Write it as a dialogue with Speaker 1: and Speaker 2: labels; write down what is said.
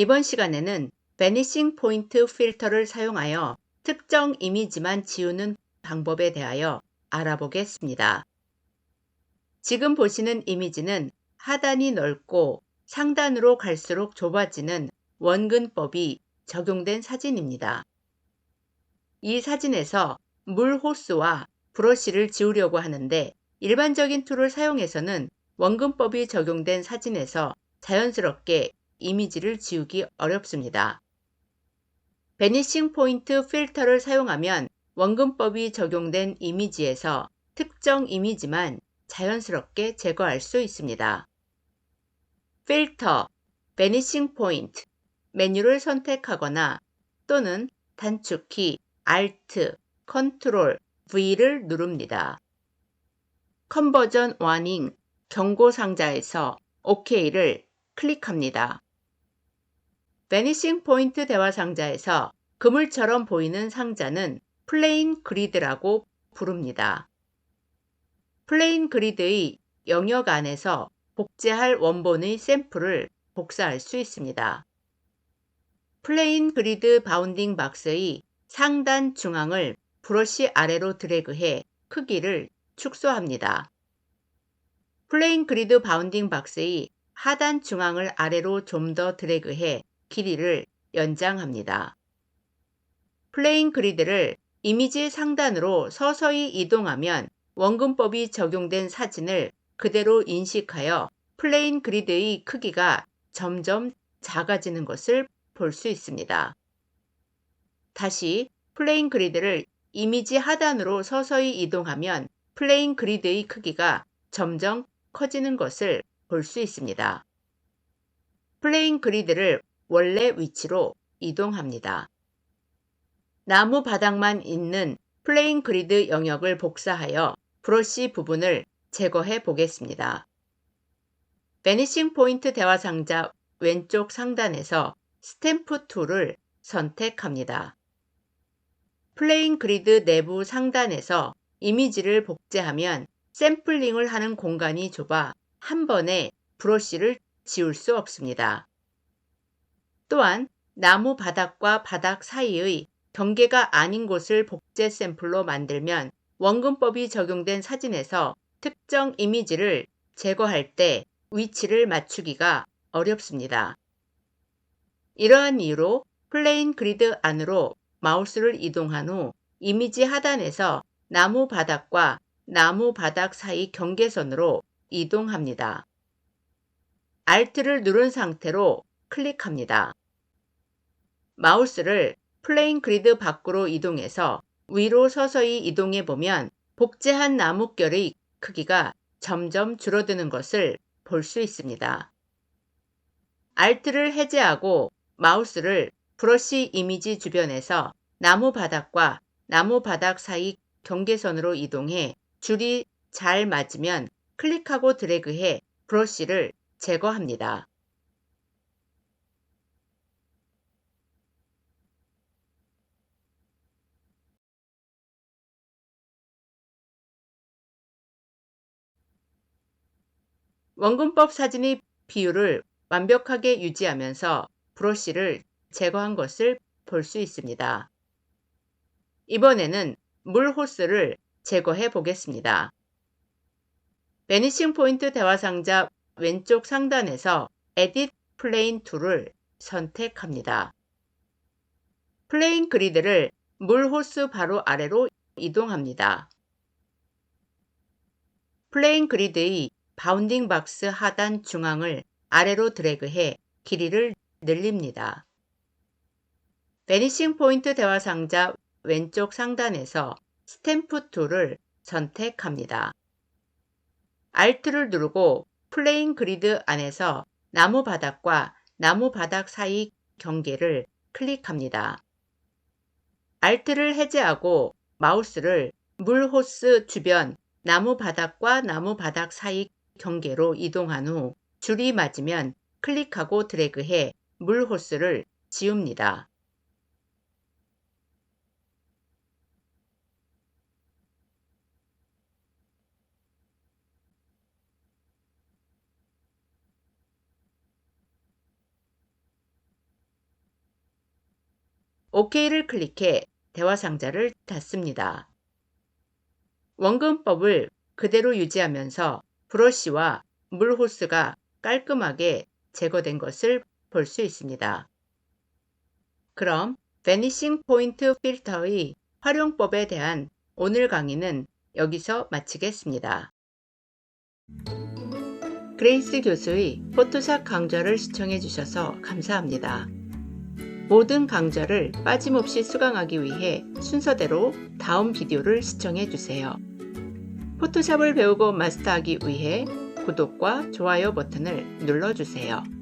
Speaker 1: 이번 시간에는 Vanishing Point 필터를 사용하여 특정 이미지만 지우는 방법에 대하여 알아보겠습니다. 지금 보시는 이미지는 하단이 넓고 상단으로 갈수록 좁아지는 원근법이 적용된 사진입니다. 이 사진에서 물 호스와 브러쉬를 지우려고 하는데 일반적인 툴을 사용해서는 원근법이 적용된 사진에서 자연스럽게 이미지를 지우기 어렵습니다. 베니싱 포인트 필터를 사용하면 원근법이 적용된 이미지에서 특정 이미지만 자연스럽게 제거할 수 있습니다. 필터, 베니싱 포인트, 메뉴를 선택하거나 또는 단축키 Alt, Ctrl, V를 누릅니다. 컨버전 와닝 경고 상자에서 OK를 클릭합니다. 베니싱 포인트 대화 상자에서 그물처럼 보이는 상자는 플레인 그리드라고 부릅니다. 플레인 그리드의 영역 안에서 복제할 원본의 샘플을 복사할 수 있습니다. 플레인 그리드 바운딩 박스의 상단 중앙을 브러쉬 아래로 드래그해 크기를 축소합니다. 플레인 그리드 바운딩 박스의 하단 중앙을 아래로 좀 더 드래그해 길이를 연장합니다. 플레인 그리드를 이미지 상단으로 서서히 이동하면 원근법이 적용된 사진을 그대로 인식하여 플레인 그리드의 크기가 점점 작아지는 것을 볼 수 있습니다. 다시 플레인 그리드를 이미지 하단으로 서서히 이동하면 플레인 그리드의 크기가 점점 커지는 것을 볼 수 있습니다. 플레인 그리드를 원래 위치로 이동합니다. 나무 바닥만 있는 플레인 그리드 영역을 복사하여 브러쉬 부분을 제거해 보겠습니다. 베니싱 포인트 대화 상자 왼쪽 상단에서 스탬프 툴을 선택합니다. 플레인 그리드 내부 상단에서 이미지를 복제하면 샘플링을 하는 공간이 좁아 한 번에 브러쉬를 지울 수 없습니다. 또한 나무 바닥과 바닥 사이의 경계가 아닌 곳을 복제 샘플로 만들면 원근법이 적용된 사진에서 특정 이미지를 제거할 때 위치를 맞추기가 어렵습니다. 이러한 이유로 플레인 그리드 안으로 마우스를 이동한 후 이미지 하단에서 나무 바닥과 나무 바닥 사이 경계선으로 이동합니다. Alt를 누른 상태로 클릭합니다. 마우스를 플레인 그리드 밖으로 이동해서 위로 서서히 이동해 보면 복제한 나뭇결의 크기가 점점 줄어드는 것을 볼 수 있습니다. Alt를 해제하고 마우스를 브러쉬 이미지 주변에서 나무 바닥과 나무 바닥 사이 경계선으로 이동해 줄이 잘 맞으면 클릭하고 드래그해 브러쉬를 제거합니다. 원근법 사진의 비율을 완벽하게 유지하면서 브러쉬를 제거한 것을 볼 수 있습니다. 이번에는 물 호스를 제거해 보겠습니다. 베니싱 포인트 대화 상자 왼쪽 상단에서 에딧 플레인 툴을 선택합니다. 플레인 그리드를 물 호스 바로 아래로 이동합니다. 플레인 그리드의 바운딩 박스 하단 중앙을 아래로 드래그해 길이를 늘립니다. 베니싱 포인트 대화 상자 왼쪽 상단에서 스탬프 툴을 선택합니다. Alt를 누르고 플레인 그리드 안에서 나무 바닥과 나무 바닥 사이 경계를 클릭합니다. Alt를 해제하고 마우스를 물 호스 주변 나무 바닥과 나무 바닥 사이 경계로 이동한 후 줄이 맞으면 클릭하고 드래그해 물 호스를 지웁니다. OK를 클릭해 대화 상자를 닫습니다. 원근법을 그대로 유지하면서 브러쉬와 물 호스가 깔끔하게 제거된 것을 볼 수 있습니다. 그럼 베니싱 포인트 필터의 활용법에 대한 오늘 강의는 여기서 마치겠습니다. 그레이스 교수의 포토샵 강좌를 시청해 주셔서 감사합니다. 모든 강좌를 빠짐없이 수강하기 위해 순서대로 다음 비디오를 시청해 주세요. 포토샵을 배우고 마스터하기 위해 구독과 좋아요 버튼을 눌러주세요.